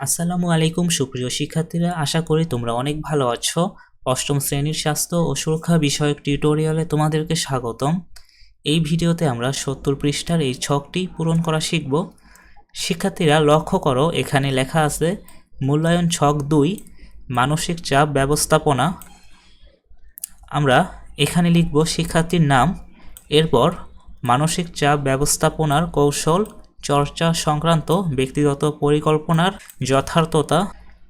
আসসালামু আলাইকুম, সুপ্রিয় শিক্ষার্থীরা। আশা করি তোমরা অনেক ভালো আছো। অষ্টম শ্রেণির স্বাস্থ্য ও সুরক্ষা বিষয়ক টিউটোরিয়ালে তোমাদেরকে স্বাগতম। এই ভিডিওতে আমরা সত্তর পৃষ্ঠার এই ছকটি পূরণ করা শিখব। শিক্ষার্থীরা লক্ষ্য করো, এখানে লেখা আছে, মূল্যায়ন ছক দুই, মানসিক চাপ ব্যবস্থাপনা। আমরা এখানে লিখব শিক্ষার্থীর নাম, এরপর মানসিক চাপ ব্যবস্থাপনার কৌশল চর্চা সংক্রান্ত ব্যক্তিগত পরিকল্পনার যথার্থতা।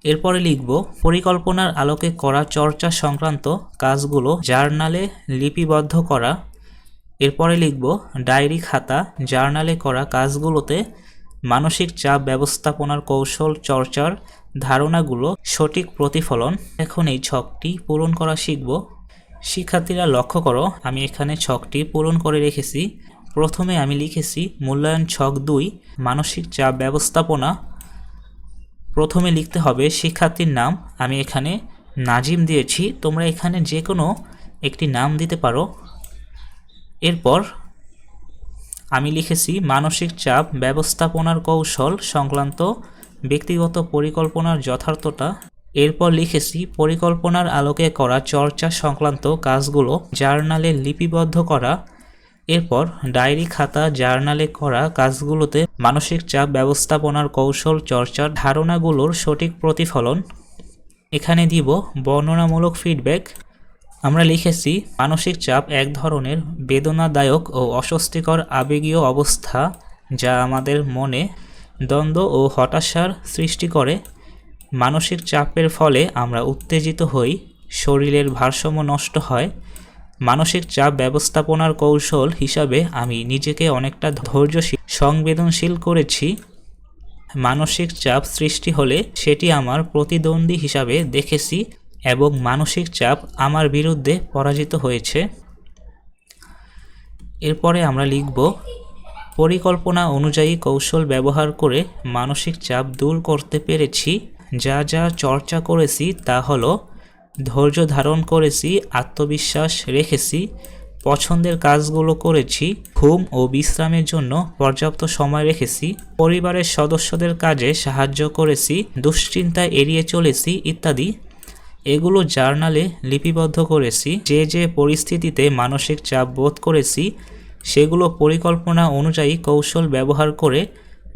এরপরে লিখব, পরিকল্পনার আলোকে করা চর্চা সংক্রান্ত কাজগুলো জার্নালে লিপিবদ্ধ করা। এরপরে লিখব, ডায়েরি খাতা জার্নালে করা কাজগুলোতে মানসিক চাপ ব্যবস্থাপনার কৌশল চর্চার ধারণাগুলো সঠিক প্রতিফলন। এখন এই ছকটি পূরণ করা শিখব। শিক্ষার্থীরা লক্ষ্য করো, আমি এখানে ছকটি পূরণ করে রেখেছি। প্রথমে আমি লিখেছি মূল্যায়ন ছক দুই, মানসিক চাপ ব্যবস্থাপনা। প্রথমে লিখতে হবে শিক্ষার্থীর নাম। আমি এখানে নাজিম দিয়েছি। তোমরা এখানে যে কোনো একটি নাম দিতে পারো। এরপর আমি লিখেছি মানসিক চাপ ব্যবস্থাপনার কৌশল সংক্রান্ত ব্যক্তিগত পরিকল্পনার যথার্থতা। এরপর লিখেছি পরিকল্পনার আলোকে করা চর্চা সংক্রান্ত কাজগুলো। জার্নালে লিপিবদ্ধ করা। এরপর ডায়েরি খাতা, জার্নালে করা কাজগুলোতে মানসিক চাপ ব্যবস্থাপনার কৌশল, চর্চার ধারণাগুলোর সঠিক প্রতিফলন। এখানে দিব বর্ণনামূলক ফিডব্যাক আমরা লিখেছি, মানসিক চাপ এক ধরনের বেদনাদায়ক ও অস্বস্তিকর আবেগীয় অবস্থা যা আমাদের মনে দ্বন্দ্ব ও হতাশার সৃষ্টি করে। মানসিক চাপের ফলে আমরা উত্তেজিত হই, শরীরের ভারসাম্য নষ্ট হয় মানসিক চাপ ব্যবস্থাপনার কৌশল হিসাবে আমি নিজেকে অনেকটা ধৈর্যশীল, সংবেদনশীল করেছি। মানসিক চাপ সৃষ্টি হলে সেটি আমার প্রতিদ্বন্দ্বী হিসাবে দেখেছি এবং মানসিক চাপ আমার বিরুদ্ধে পরাজিত হয়েছে। এরপরে আমরা লিখব, পরিকল্পনা অনুযায়ী কৌশল ব্যবহার করে মানসিক চাপ দূর করতে পেরেছি। যা যা চর্চা করেছি তা হলো ধৈর্য ধারণ করেছি, আত্মবিশ্বাস রেখেছি, পছন্দের কাজগুলো করেছি, ঘুম ও বিশ্রামের জন্য পর্যাপ্ত সময় রেখেছি, পরিবারের সদস্যদের কাজে সাহায্য করেছি, দুশ্চিন্তা এড়িয়ে চলেছি ইত্যাদি। এগুলো জার্নালে লিপিবদ্ধ করেছি, যে যে পরিস্থিতিতে মানসিক চাপ বোধ করেছি, সেগুলো পরিকল্পনা অনুযায়ী কৌশল ব্যবহার করে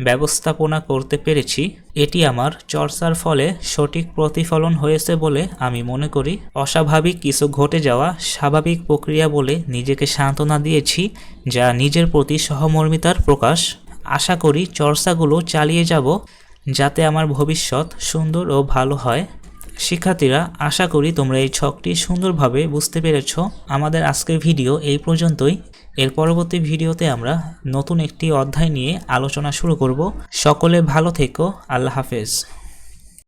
ব্যবস্থাপনা করতে পেরেছি, এটি আমার চর্চার ফলে সঠিক প্রতিফলন হয়েছে বলে আমি মনে করি। অস্বাভাবিক কিছু ঘটে যাওয়া স্বাভাবিক প্রক্রিয়া বলে নিজেকে সান্ত্বনা দিয়েছি, যা নিজের প্রতি সহমর্মিতার প্রকাশ। আশা করি চর্চাগুলো চালিয়ে যাব, যাতে আমার ভবিষ্যৎ সুন্দর ও ভালো হয়। শিক্ষার্থীরা, আশা করি তোমরা এই ছকটি সুন্দরভাবে বুঝতে পেরেছ। আমাদের আজকের ভিডিও এই পর্যন্তই। এর পরবর্তী ভিডিওতে আমরা নতুন একটি অধ্যায় নিয়ে আলোচনা শুরু করব। সকলে ভালো থেকো। আল্লাহ হাফেজ।